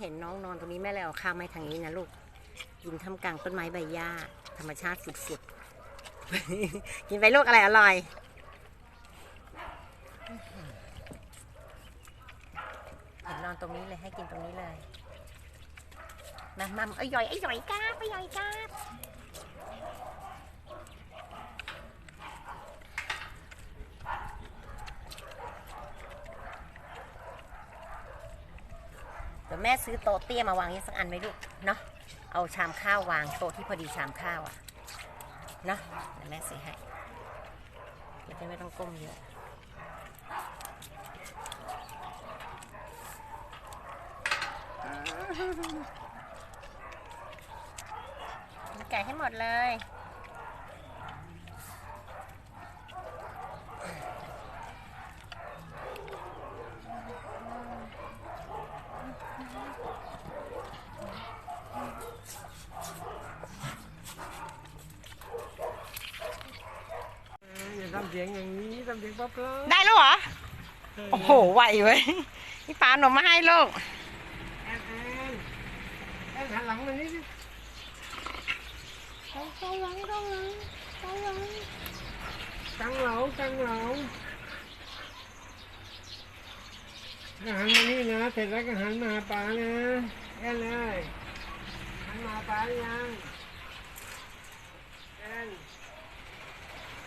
เห็นน้องนอนตรงนี้แม่เลยเอาข้าวมาให้ทางนี้นะลูกกินท่ามกลางต้นไม้ใบหญ้า ธรรมชาติสุดๆ กินไปลูกอะไรอร่อยเห็นนอนตรงนี้เลยให้กินตรงนี้เลยมามัมไอ้ย่อยไอ้ย่อยกาบไอ้ย่อยกาบ เดี๋ยวแม่ซื้อโต๊ะเตี้ยมาวางนี้สักอันไหมลูกเนาะเอาชามข้าววางโต๊ะที่พอดีชามข้าวอะเนาะเดี๋ยวแม่ซื้อให้เราจะไม่ต้องก้มเยอะไก่ให้หมดเลย ทำเสียงอย่างนี้ทำเสียงป๊อปเลยได้แล้วเหรอ โอ้โหไหวเว้ยนี่ปลาหนมมาให้ลูกแอนแอนแอนหันหลังมานี่ดิตั้งหลังตั้งหลังตั้งหลังตั้งเหลาตั้งเหลาหันมานี่นะเสร็จแล้วก็หันมาหาปลานะแอนเลยหันมาหาปลาหรือยังแอน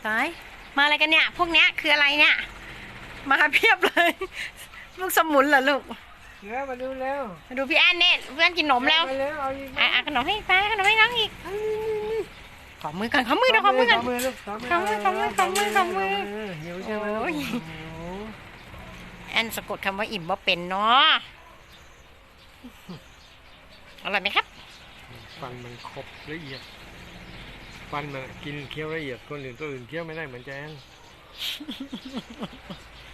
ตาย มาอะไรกันเนี่ย พวกเนี้ยคืออะไรเนี่ย มาเพียบเลย ลูกสมุนเหรอลูกเดี๋ยวมาดูเร็วมาดูพี่แอนเนี่ยเพื่อนกินขนมแล้วมาเร็วเอาอีกอะอะขนมให้ป้าขนมให้น้องอีก เอานี่นี่นี่ขอมือกันขอมือเดี๋ยวขอมือกัน ขอมือลูกขอมือขอมือขอมือขอมือขอมือหิวใช่ไหมลูกโอ้ยหิวแอนสะกดคำว่าอิ่มว่าเป็นเนาะอร่อยไหมครับ ฟันมันครบละเอียด ฟันมันกินเคี้ยวละเอียดคนอื่นตัวอื่นเคี้ยวไม่ได้เหมือนแจน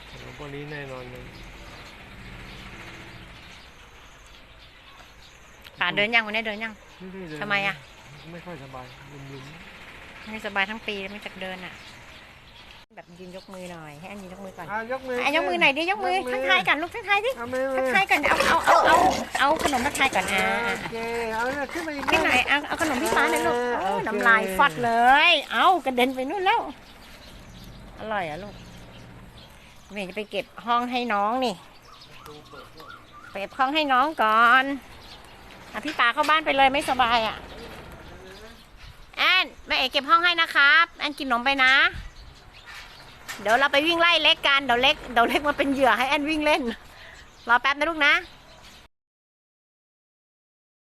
ขนมพวกนี้แน่นอนเลยป่าเดินยังวันนี้เดินยังด้เดินทำไมอะไม่ค่อยสบายลุมไม่สบายทั้งปีไม่จักเดินอะ แบบยืนยกมือหน่อยให้อันยืนยกมือก่อนๆอะยกมืออะยกมือหน่อยดิยกมือทักทายกันลูกทักทายดิเอามือทักมาทายก่อนเอาเอาเอาเอาเอาขนมทักทายก่อนอะโอเคเอาเนี่ยขึ้นมาอีกขึ้นหน่อยเอาเอาขนมพี่ฟ้าหน่อยลูกโอ้ น้ำลายฟัดเลย เอากระเด็นไปนู่นแล้ว อร่อยอะลูกเมย์จะไปเก็บห้องให้น้องนี่ไปเก็บห้องให้น้องก่อนอะพี่ป๋าเข้าบ้านไปเลยไม่สบายอะแอนแม่เอกเก็บห้องให้นะครับแอนกินขนมไปนะ เดี๋ยวเราไปวิ่งไล่เล็กกันเดี๋ยวเล็กเดี๋ยวเล็กมาเป็นเหยื่อให้แอนวิ่งเล่นรอแป๊บนะลูกนะโ